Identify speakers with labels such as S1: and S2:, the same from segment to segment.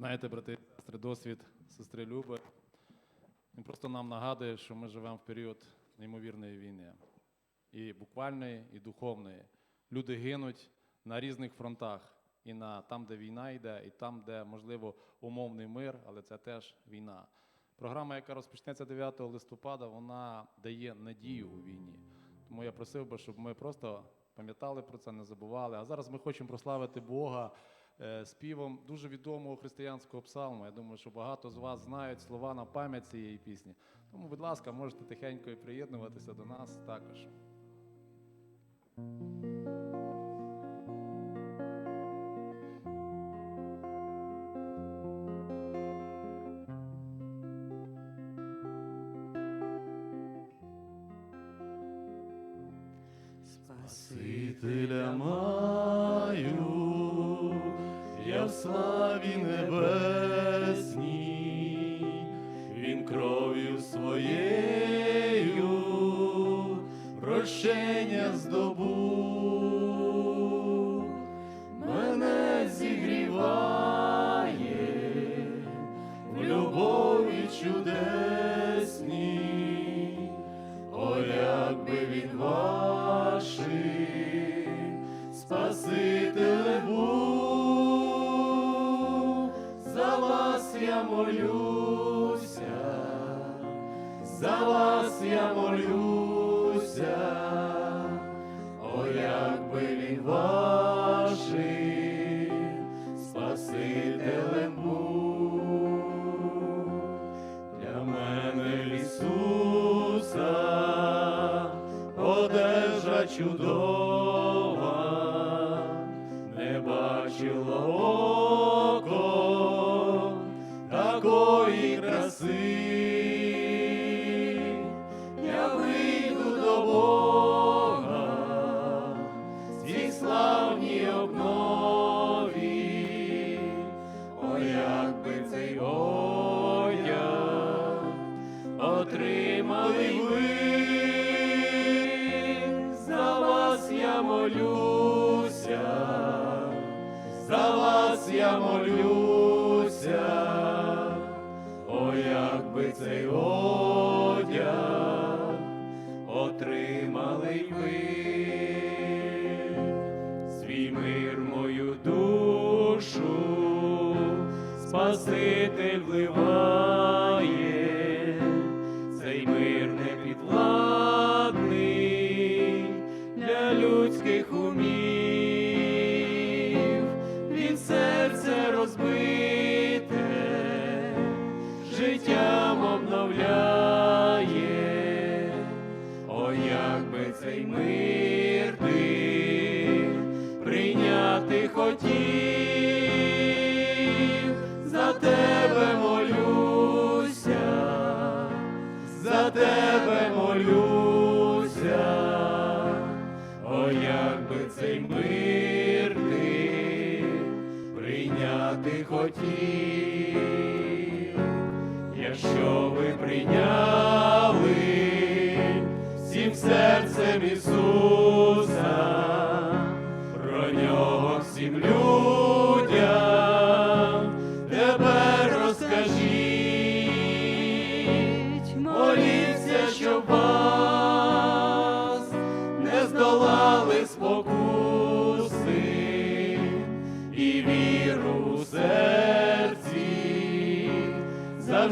S1: Знаєте, брати сестри, досвід сестри Люби. Він просто нам нагадує, що ми живемо в період неймовірної війни. І буквальної, і духовної. Люди гинуть на різних фронтах. І на там, де війна йде, і там, де, можливо, умовний мир, але це теж війна. Програма, яка розпочнеться 9 листопада, вона дає надію у війні. Тому я просив би, щоб ми просто пам'ятали про це, не забували. А зараз ми хочемо прославити Бога співом дуже відомого християнського псалму. Я думаю, що багато з вас знають слова на пам'ять цієї пісні. Тому, будь ласка, можете тихенько і приєднуватися до нас також.
S2: Спасителя маю, я в славі небесній, він кров'ю своєю прощення здобув, я молюся, за вас я молюся, о, якби він вашим Спасителем був. Для мене Ісуса одежа чудова, не бачило такої. Я вийду до Бога цій славній обнові, о, якби цей одяг отримали ви, за вас я молюся, за вас я молюся, якби цей одяг отримали ви, свій мир мою душу, Спаситель вливає, цей мир непідвладний для людських умів, за тебе молюся, за тебе молюся, о, якби цей мир ти прийняти хотів, якщо ви прийняли всім серцем Ісуса,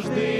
S2: завжди